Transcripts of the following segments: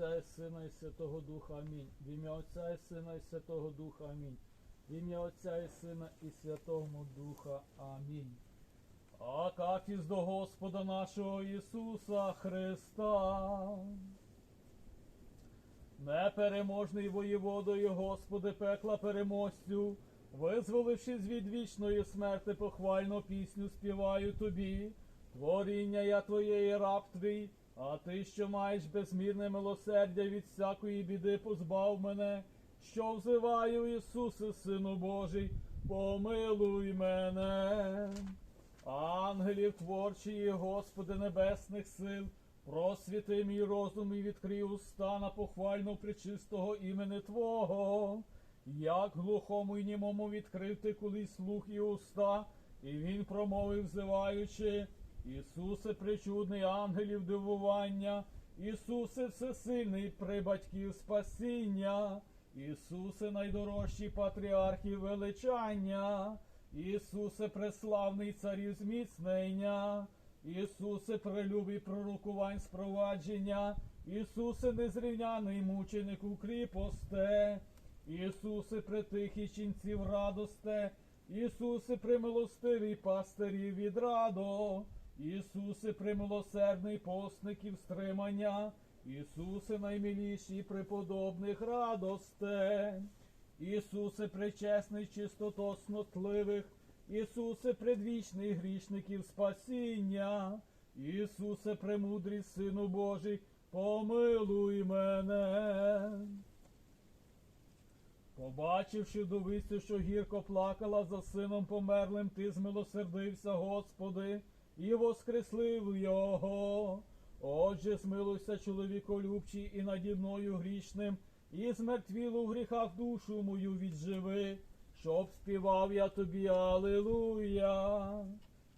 Отця і Сина і Святого Духа. Амінь. В ім'я Отця і Сина і Святого Духа. Амінь. В ім'я Отця і Сина і Святого Духа. Амінь. Акафіс до Господа нашого Ісуса Христа. Непереможний воєводою, Господи, пекла переможцю, визволившись від вічної смерти, похвальну пісню співаю тобі. Творіння я твоє і раб твій, а ти, що маєш безмірне милосердя від всякої біди, позбав мене, що взиваю, Ісусе, Сину Божий, помилуй мене. Ангелів творчої, Господи Небесних сил, просвіти мій розум і відкрий уста на похвальну причистого імени Твого. Як глухому й німому відкрив ти колись слух і уста, і він промовив, взиваючи, Ісусе, причудний ангелів дивування, Ісусе всесильний прибатьків спасіння, Ісусе найдорожчий патріархів величання, Ісусе преславний царів зміцнення, Ісусе прелюбий пророкувань спровадження, Ісусе незрівняний мученик укріпосте, Ісусе притихий ченців радосте, Ісусе примилостивий пастирів відрадо, Ісусе примилосердний постників стримання, Ісусе наймиліший преподобних радосте. Ісусе пречесний чистотоснотливих, Ісусе предвічний грішників спасіння, Ісусе премудрий Сину Божий, помилуй мене. Побачивши вдовицю, що гірко плакала за сином померлим, ти змилосердився, Господи, і воскреслив його. Отже, смилуйся, чоловіколюбчий, і наді мною грішним, і змертвілу в гріхах душу мою відживи, щоб співав я тобі, Алилуя.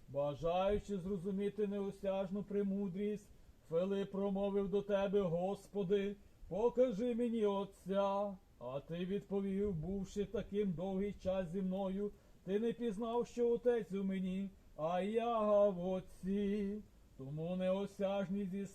Бажаючи зрозуміти неосяжну премудрість, Филип промовив до тебе, Господи, покажи мені Отця. А ти відповів, бувши таким довгий час зі мною, ти не пізнав, що отець у мені, а я в Отці. Тому неосяжність зі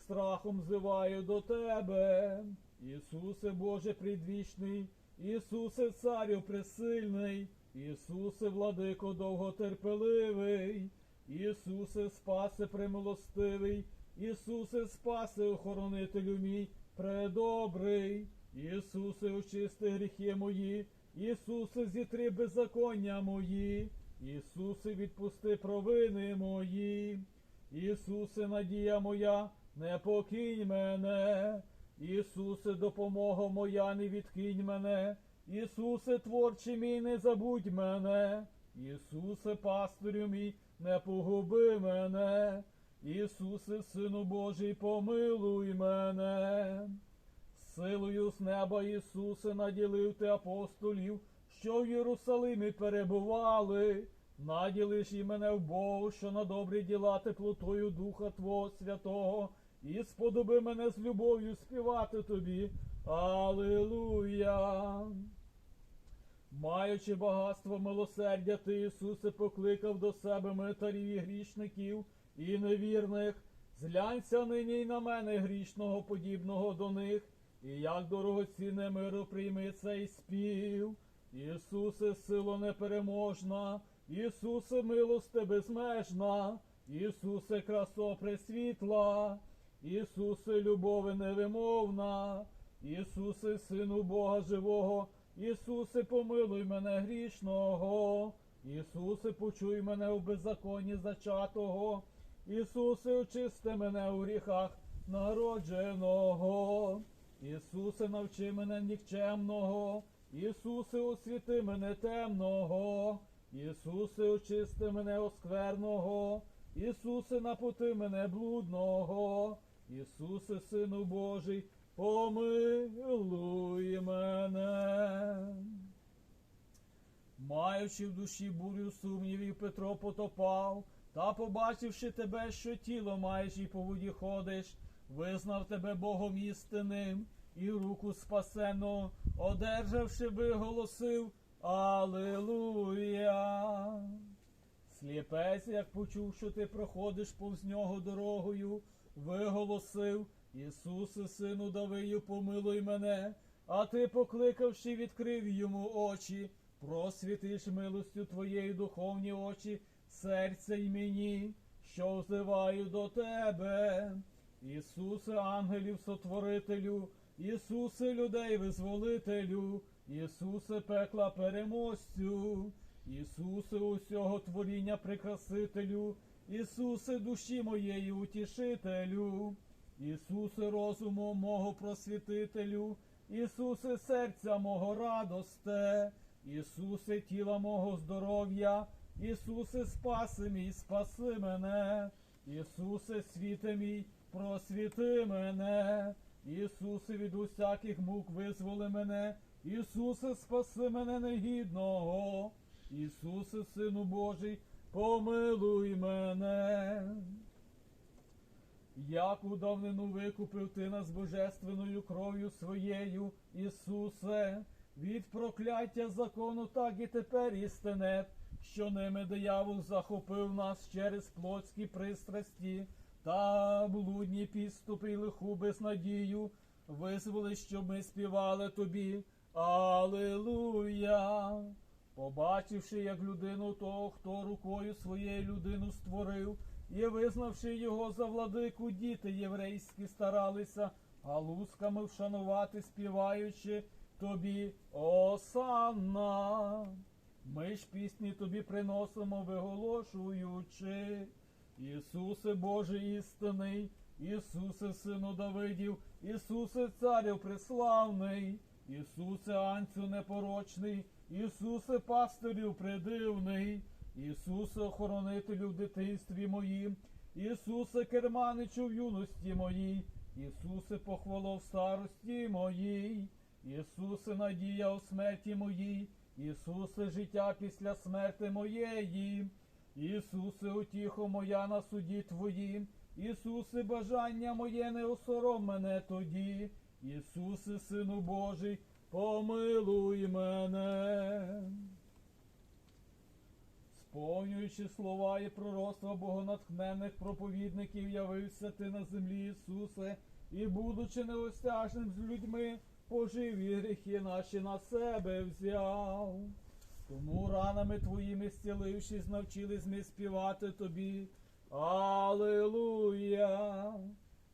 страхом зиваю до тебе. Ісусе Боже предвічний, Ісусе Царю пресильний, Ісусе владико довготерпеливий, Ісусе спасе премилостивий, Ісусе спасе охоронителю мій предобрий, Ісусе очисти гріхи мої, Ісусе зітри беззаконня мої, Ісусе відпусти провини мої. Ісусе, надія моя, не покинь мене, Ісусе, допомога моя, не відкинь мене, Ісусе, творчий мій, не забудь мене, Ісусе, пастирю мій, не погуби мене, Ісусе, Сину Божий, помилуй мене. Силою з неба Ісусе наділив ти апостолів, що в Єрусалимі перебували. Наділиш і мене в Богу, що на добрі діла теплотою Духа Твого Святого, і сподоби мене з любов'ю співати тобі. Алилуя. Маючи багатство милосердя, ти, Ісусе, покликав до себе митарів і грішників і невірних. Зглянься нині й на мене грішного, подібного до них, і як дорогоцінне миру прийми цей спів. Ісусе, сило непереможна, Ісусе, милости безмежна, Ісусе, красо пресвітла, Ісусе, любови невимовна, Ісусе, Сину Бога живого, Ісусе, помилуй мене грішного, Ісусе, почуй мене у беззаконні зачатого, Ісусе, очисти мене у гріхах народженого, Ісусе, навчи мене нікчемного, Ісусе, освіти мене темного, Ісусе, очисти мене оскверного, Ісусе, напути мене блудного, Ісусе, Сину Божий, помилуй мене. Маючи в душі бурю сумнівів, Петро потопав, та побачивши тебе, що тіло маєш і по воді ходиш, визнав тебе Богом істинним, і руку спасену, одержавши, виголосив Алилуя. Сліпець, як почув, що ти проходиш повз нього дорогою, виголосив Ісусе, сину Давию, помилуй мене, а ти, покликавши, відкрив йому очі, просвітиш милостю твоєю духовні очі, серця й мені, що взиваю до тебе. Ісусе, ангелів сотворителю, Ісусе, людей визволителю, Ісусе, пекла переможцю, Ісусе, усього творіння прикрасителю, Ісусе, душі моєї утішителю, Ісусе, розуму мого просвітителю, Ісусе, серця мого радосте, Ісусе, тіла мого здоров'я, Ісусе, спаси мій, спаси мене, Ісусе, світе мій, просвіти мене, Ісусе, від усяких мук визволи мене, Ісусе, спаси мене негідного, Ісусе, Сину Божий, помилуй мене. Як у давнину викупив ти нас божественною кров'ю своєю, Ісусе, від прокляття закону, так і тепер істинет, що ними диявол захопив нас через плотські пристрасті та блудні підступи лиху безнадію, визволи, щоб ми співали тобі. Алилуя! Побачивши, як людину того, хто рукою своєю людину створив, і визнавши його за владику, діти єврейські старалися галузками вшанувати, співаючи тобі Осанна. Ми ж пісні тобі приносимо, виголошуючи. Ісусе Боже істинний, Ісусе, Сину Давидів, Ісусе, Царю преславний, Ісусе, Анцю непорочний, Ісусе, пастирю придивний, Ісусе, охоронителю в дитинстві моїм, Ісусе, керманичу в юності моїй, Ісусе, похвало в старості моїй, Ісусе, надія у смерті моїй, Ісусе, життя після смерти моєї. Ісусе, утіхо моя на суді Твоїм, Ісусе, бажання моє не осором мене тоді, Ісусе, Сину Божий, помилуй мене. Сповнюючи слова і пророцтва богонатхненних проповідників, явився ти на землі, Ісусе, і, будучи неостяжним з людьми, пожив і гріхи наші на себе взяв. Тому ранами твоїми зцілившись, навчились ми співати тобі. Алилуя!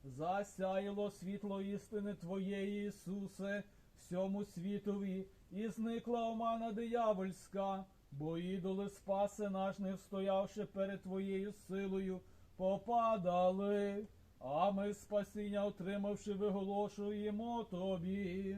Засяяло світло істини Твоєї, Ісусе, всьому світові, і зникла омана диявольська, бо ідоли спаси наш, не встоявши перед Твоєю силою, попадали, а ми спасіння отримавши, виголошуємо Тобі.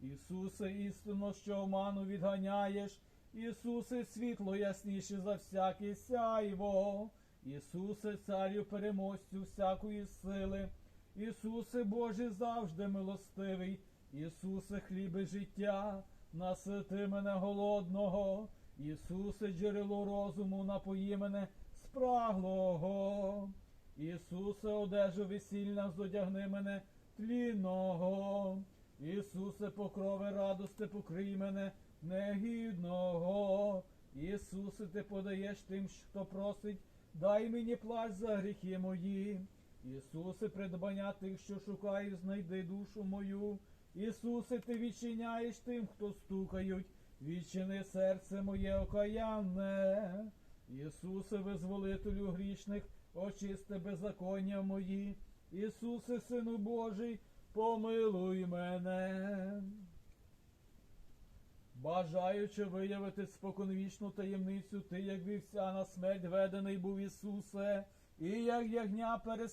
Ісусе, істинно, що оману відганяєш, Ісусе, світло ясніше за всяке сяйво, Ісусе, царю переможцю всякої сили, Ісусе, Боже, завжди милостивий, Ісусе, хліби життя, насити мене голодного, Ісусе, джерело розуму, напої мене спраглого, Ісусе, одежу весільна, зодягни мене тлінного, Ісусе, покрови радости, покрий мене негідного. Ісусе, ти подаєш тим, хто просить, дай мені плач за гріхи мої. Ісусе, придбання тих, що шукають, знайди душу мою. Ісусе, ти відчиняєш тим, хто стукають, відчини серце моє окаянне. Ісусе, визволителю грішних, очисти беззаконня мої. Ісусе, Сину Божий, помилуй мене. Бажаючи виявити споконвічну таємницю, ти, як вівця на смерть ведений був Ісусе, і як ягня перед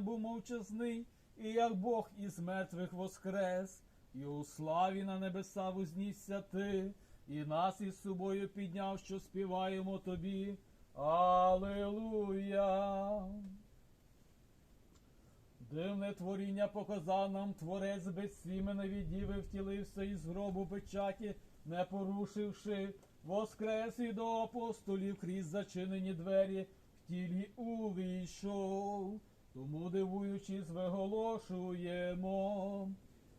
був мовчазний, і як Бог із мертвих воскрес, і у славі на небеса вознісся ти, і нас із собою підняв, що співаємо тобі. Алилуя! Дивне творіння показав нам творець без сімена від діви втілився із гробу печаті, не порушивши, воскрес і до апостолів крізь зачинені двері в тілі увійшов. Тому, дивуючись, виголошуємо.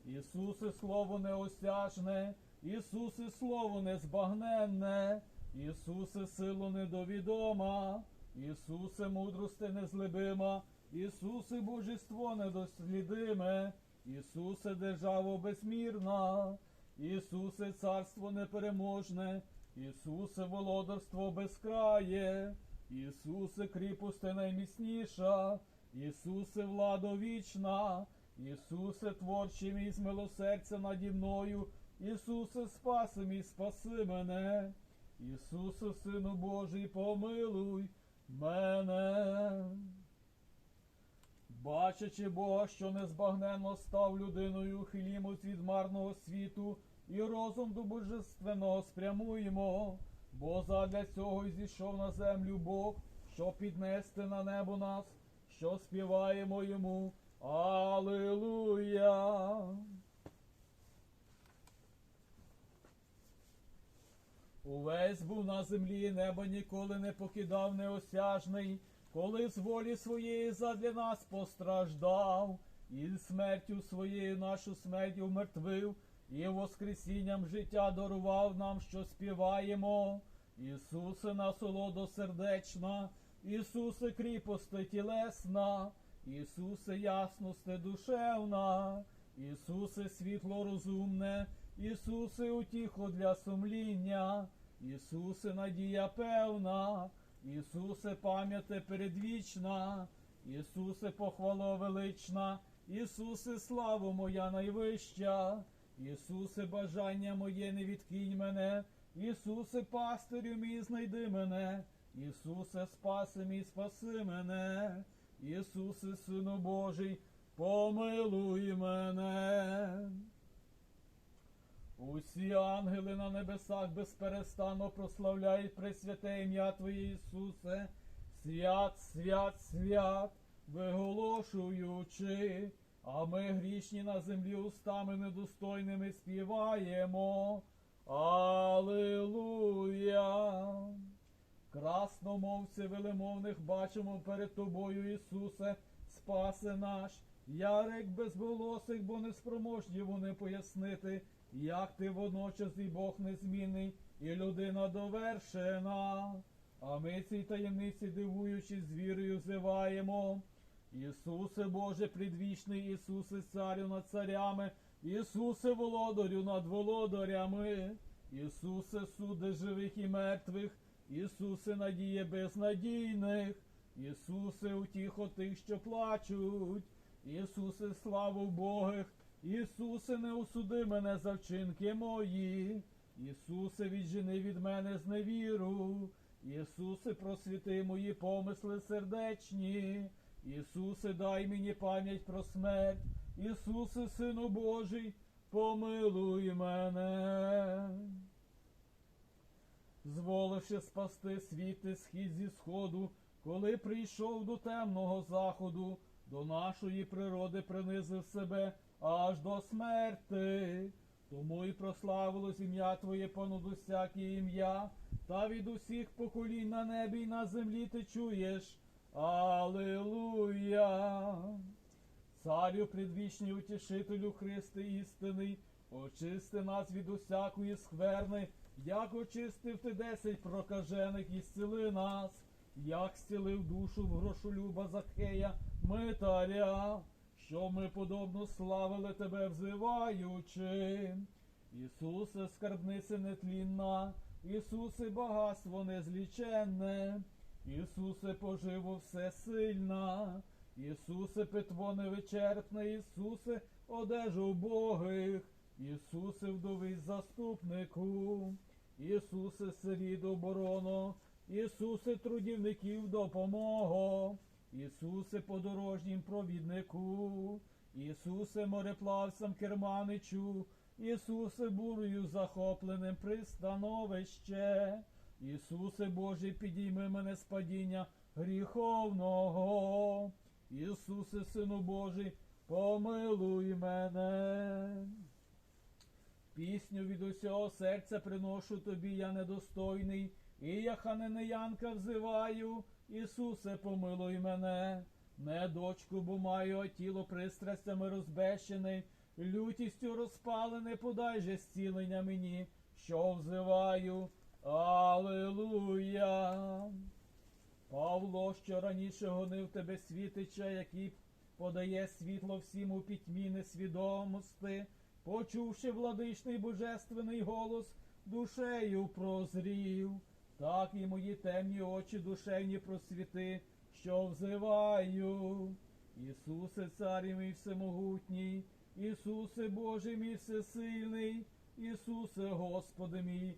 Ісусе, слово неосяжне, Ісусе, слово незбагненне, Ісусе, силу недовідома, Ісусе, мудрости незлибима, Ісусе божество недослідиме, Ісусе державо безмірна, Ісусе царство непереможне, Ісусе володарство безкрає, Ісусе кріпосте найміцніша, Ісусе владо вічна, Ісусе творче мій з милосердя наді мною, Ісусе спаси мій, спаси мене, Ісусе, Сину Божий, помилуй мене. Бачачи Бога, що незбагненно став людиною, хилімось від марного світу, і розум до божественного спрямуємо, бо задля цього й зійшов на землю Бог, щоб піднести на небо нас, що співаємо йому. Алилуя! Увесь був на землі, небо ніколи не покидав неосяжний, коли з волі своєї задля нас постраждав, і смертю своєю нашу смерть умертвив, і воскресінням життя дарував нам, що співаємо. Ісусе, насолодо сердечна, Ісусе, кріпосте тілесна, Ісусе, ясносте душевна, Ісусе, світло розумне, Ісусе, утіхо для сумління, Ісусе, надія певна, Ісусе, пам'яте передвічна, Ісусе, похвало велична, Ісусе, слава моя найвища, Ісусе, бажання моє не відкинь мене, Ісусе, пастирю мій, знайди мене, Ісусе, спаси мій, спаси мене, Ісусе, Сину Божий, помилуй мене. Усі ангели на небесах безперестанно прославляють пресвяте ім'я Твоє Ісусе, свят, свят, свят, виголошуючи, а ми грішні на землі устами недостойними співаємо. Алилуя! Красномовці велемовних бачимо перед тобою, Ісусе, спасе наш, ярик безволосих, бо неспроможні вони пояснити, як ти водночас і Бог незмінний, і людина довершена. А ми цій таємниці, дивуючись, з вірою взиваємо. Ісусе Боже, предвічний, Ісусе, царю над царями, Ісусе володарю над володарями, Ісусе, суде живих і мертвих, Ісусе, надіє безнадійних, Ісусе, утіхо тих, що плачуть, Ісусе, славу Богих, Ісусе, не осуди мене за вчинки мої, Ісусе, віджени від мене зневіру, Ісусе, просвіти мої помисли сердечні, Ісусе, дай мені пам'ять про смерть, Ісусе, Сину Божий, помилуй мене. Зволивши спасти світи схід зі сходу, коли прийшов до темного заходу, до нашої природи принизив себе аж до смерти. Тому і прославилось ім'я Твоє понад усяке ім'я, та від усіх поколінь на небі й на землі ти чуєш. Алилуя! Царю предвічний утішителю Христи істини, очисти нас від усякої скверни, як очистив ти десять прокажених і зціли нас, як зцілив душу в грошолюба Закхея, митаря, що ми подобно славили тебе взиваючи. Ісусе, скарбнице нетлінна, Ісусе, багатство незліченне, Ісусе, поживо всесильна, Ісусе, питво невичерпне, Ісусе, одежу Богих, Ісусе, вдовий заступнику, Ісусе, сирід оборону, Ісусе, трудівників допомогу, Ісусе, подорожнім провіднику, Ісусе, мореплавцям керманичу, Ісусе, бурою захопленим пристановище, Ісусе Божий, підійми мене з падіння гріховного, Ісусе, Сину Божий, помилуй мене. Пісню від усього серця приношу тобі, я недостойний, і я ханенеянка взиваю, Ісусе, помилуй мене, не дочку, бо маю, а тіло пристрастями розбещене, лютістю розпалене, подай же зцілення мені, що взиваю. Алилуя. Павло, що раніше гонив тебе світича, який подає світло всім у пітьмі несвідомости, почувши владичний божественний голос, душею прозрів, так і мої темні очі душевні просвіти, що взиваю. Ісусе, царі мій всемогутній, Ісусе Боже мій всесильний, Ісусе, Господи мій,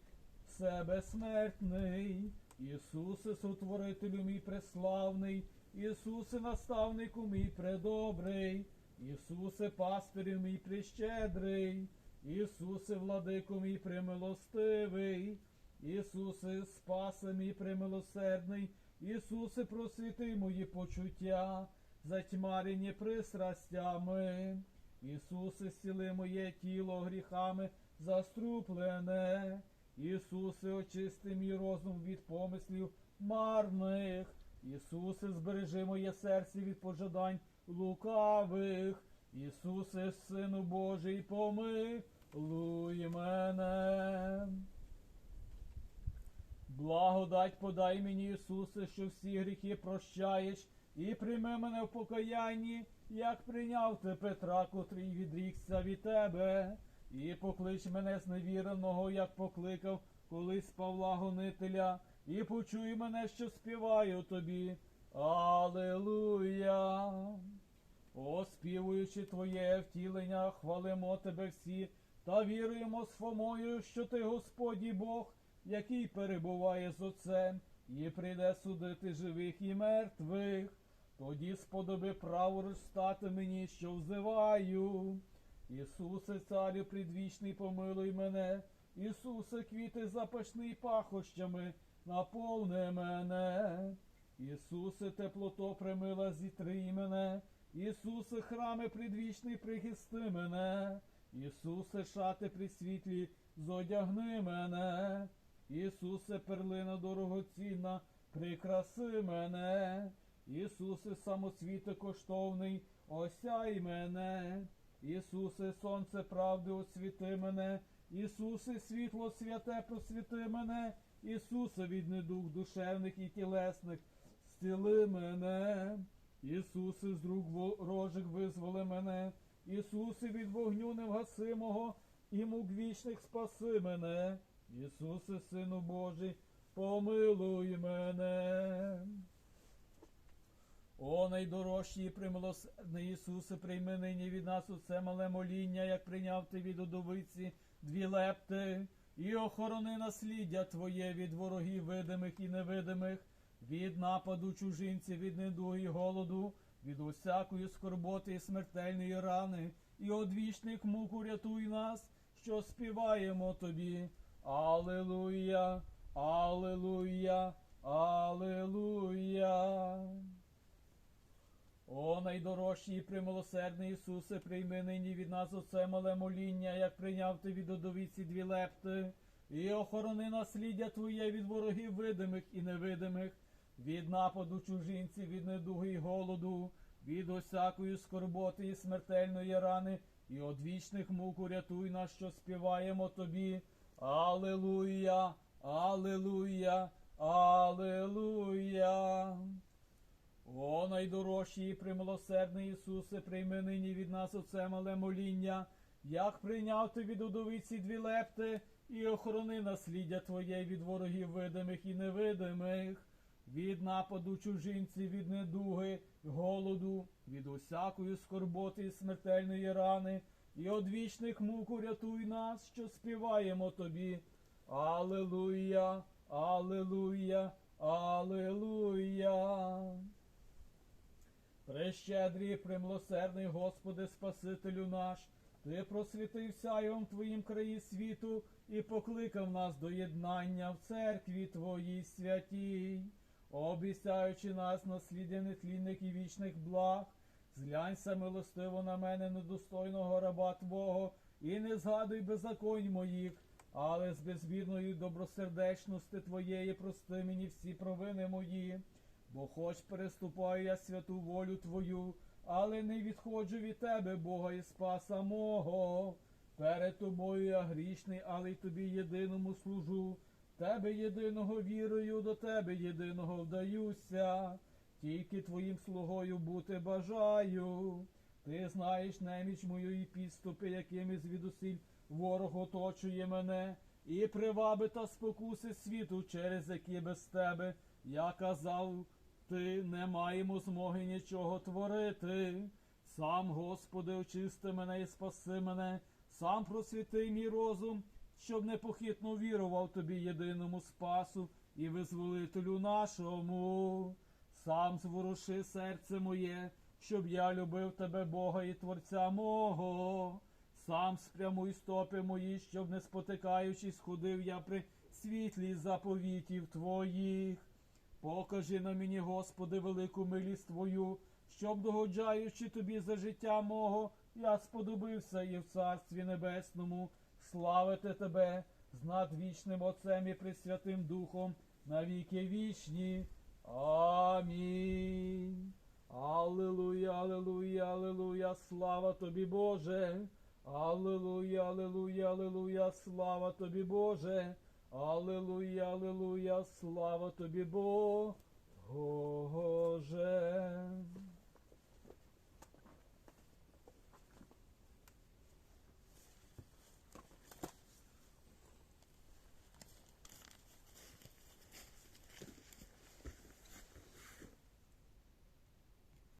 все безсмертний, Ісусе, сотворителю мій преславний, Ісусе, наставнику мій предобрий, Ісусе, пастирю мій прещедрий, Ісусе, владику мій премилостивий, Ісусе, спасе мій премилосердний, Ісусе, просвіти мої почуття, затьмарені пристрастями. Ісусе, зціли моє тіло гріхами заструплене. Ісусе, очисти мій розум від помислів марних. Ісусе, збережи моє серце від пожадань лукавих. Ісусе, Сину Божий, помилуй мене. Благодать подай мені, Ісусе, що всі гріхи прощаєш, і прийми мене в покаянні, як прийняв ти Петра, котрий відрікся від тебе, і поклич мене зневіреного, як покликав колись Павла Гонителя, і почуй мене, що співаю тобі. Аллилуйя! Оспівуючи Твоє втілення, хвалимо Тебе всі та віруємо з Фомою, що Ти Господі Бог, який перебуває з Отцем, і прийде судити живих і мертвих. Тоді сподоби праворуч стати мені, що взиваю. Ісусе, царю предвічний, помилуй мене, Ісусе, квіти запашний пахощами, наповни мене. Ісусе, теплото примила зітри мене, Ісусе, храми предвічний, прихисти мене, Ісусе, шати присвітлі, зодягни мене, Ісусе, перлина дорогоцінна, прикраси мене, Ісусе, самоцвіте коштовний, осяй мене, Ісусе, сонце правди освіти мене, Ісусе, світло святе просвіти мене, Ісусе, від недух душевних і тілесних, зціли мене, Ісусе, з рук ворожих визволи мене, Ісусе, від вогню невгасимого і мук вічних спаси мене, Ісусе, Сину Божий, помилуй мене. О, найдорожчий і примилосердний Ісусе, прийми нині від нас оце мале моління, як прийняв ти від удовиці дві лепти, і охорони насліддя Твоє від ворогів видимих і невидимих, від нападу чужинців, від недуги і голоду, від усякої скорботи і смертельної рани, і одвічних мук урятуй нас, що співаємо Тобі. Аллилуйя, Аллилуйя, Аллилуйя. О, найдорожчий і примилосердний Ісусе, прийми нині від нас оце мале моління, як прийняв ти від одовіці дві лепти, і охорони насліддя Твоє від ворогів видимих і невидимих, від нападу чужинців, від недуги і голоду, від усякої скорботи і смертельної рани, і одвічних мук урятуй нас, що співаємо Тобі. Аллилуйя, Аллилуйя, Аллилуйя. О, найдорожчий і примилосердний Ісусе, прийми нині від нас оце мале моління, як прийняв ти від удовиці дві лепти, і охорони насліддя Твоє від ворогів видимих і невидимих, від нападу чужинців, від недуги, голоду, від усякої скорботи і смертельної рани, і од вічних мук урятуй нас, що співаємо Тобі. Аллилуйя, Аллилуйя, Аллилуйя. Прещедрий, премилосердний Господи, Спасителю наш, Ти просвітив сяйвом Твоїм краї світу і покликав нас до єднання в церкві Твоїй святій, обіцяючи нас наслідя нетлінних і вічних благ, зглянься милостиво на мене, недостойного раба Твого, і не згадуй беззаконь моїх, але з безбірної добросердечності Твоєї прости мені всі провини мої. Бо хоч переступаю я святу волю Твою, але не відходжу від Тебе, Бога і Спаса мого. Перед тобою я грішний, але й тобі єдиному служу. тебе єдиного вірою, до тебе єдиного вдаюся, тільки твоїм слугою бути бажаю. Ти знаєш неміч мою і підступи, якими звідусіль ворог оточує мене, і приваби та спокуси світу, через які без тебе я казав, ти не маємо змоги нічого творити. Сам, Господи, очисти мене і спаси мене, сам просвіти мій розум, щоб непохитно вірував тобі єдиному спасу і визволителю нашому. Сам зворуши серце моє, щоб я любив тебе, Бога і Творця мого. Сам спрямуй стопи мої, щоб не спотикаючись, ходив я при світлі заповітів твоїх. Покажи на мені, Господи, велику милість Твою, щоб, догоджаючи тобі за життя мого, я сподобився і в Царстві Небесному славити тебе з надвічним Отцем і Пресвятим Духом на віки вічні. Амінь. Аллилуйя, аллилуйя, аллилуйя, слава тобі, Боже. Аллилуйя, аллилуйя, аллилуйя, слава тобі, Боже. Аллилуйя, аллилуйя, слава тобі, Боже.